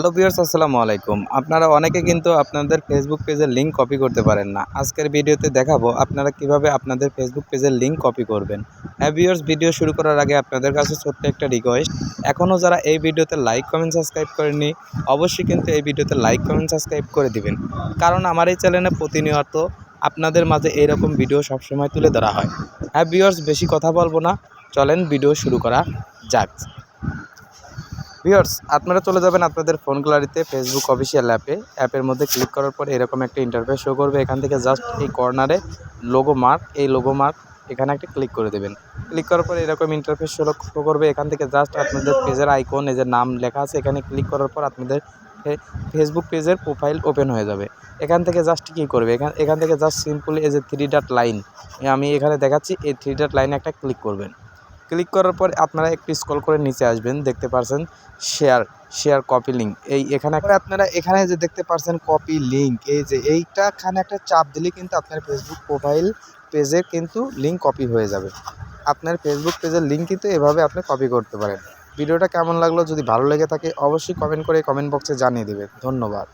Hello viewers আসসালামু আলাইকুম। আপনারা অনেকে কিন্তু আপনাদের ফেসবুক পেজের লিঙ্ক কপি করতে পারেন না। আজকের ভিডিওতে দেখাবো আপনারা কীভাবে আপনাদের ফেসবুক পেজের লিঙ্ক কপি করবেন। হ্যাঁ ভিউয়ার্স ভিডিও শুরু করার আগে আপনাদের কাছে ছোট্ট একটা রিকোয়েস্ট এখনও যারা এই ভিডিওতে লাইক কমেন্ট সাবস্ক্রাইব করেনি অবশ্যই কিন্তু এই ভিডিওতে লাইক কমেন্ট সাবস্ক্রাইব করে দিবেন। কারণ আমার এই চ্যানেলে প্রতিনিয়ত আপনাদের মাঝে এইরকম ভিডিও সবসময় তুলে ধরা হয়। হ্যাঁ ভিউয়ার্স বেশি কথা বলব না। চলেন ভিডিও শুরু করা যাক। ভিউয়ার্স, আপনারা চলে যাবেন আপনাদের ফোন গ্যালারিতে ফেসবুক অফিসিয়াল অ্যাপে। অ্যাপের মধ্যে ক্লিক করার পর এরকম একটা ইন্টারফেস শো করবে। এখান থেকে জাস্ট এই কর্নারে লোগো মার্ক এই লোগো মার্ক এখানে একটা ক্লিক করে দেবেন। ক্লিক করার পর এরকম ইন্টারফেস শো করবে। এখান থেকে জাস্ট আপনাদের পেজের আইকন এই নাম লেখা আছে, এখানে ক্লিক করার পর আপনাদের ফেসবুক পেজের প্রোফাইল ওপেন হয়ে যাবে। এখান থেকে জাস্ট কী করবে? এখান এখান থেকে জাস্ট সিম্পলি এই যে থ্রি ডাট লাইন আমি এখানে দেখাচ্ছি, এই থ্রি ডাট লাইনে একটা ক্লিক করবেন। ক্লিক করার পর আপনারা একটু স্ক্রল করে নিচে আসবেন, দেখতে পারছেন শেয়ার শেয়ার কপি লিঙ্ক এই এখানে আপনারা এখানে যে দেখতে পারছেন কপি লিঙ্ক এই যে এইটাখানে একটা চাপ দিলে কিন্তু আপনার ফেসবুক প্রোফাইল পেজে কিন্তু লিঙ্ক কপি হয়ে যাবে। আপনার ফেসবুক পেজের লিঙ্ক কিন্তু এভাবে আপনি কপি করতে পারেন। ভিডিওটা কেমন লাগল, যদি ভালো লেগে থাকে অবশ্যই কমেন্ট করে কমেন্ট বক্সে জানিয়ে দেবেন। ধন্যবাদ।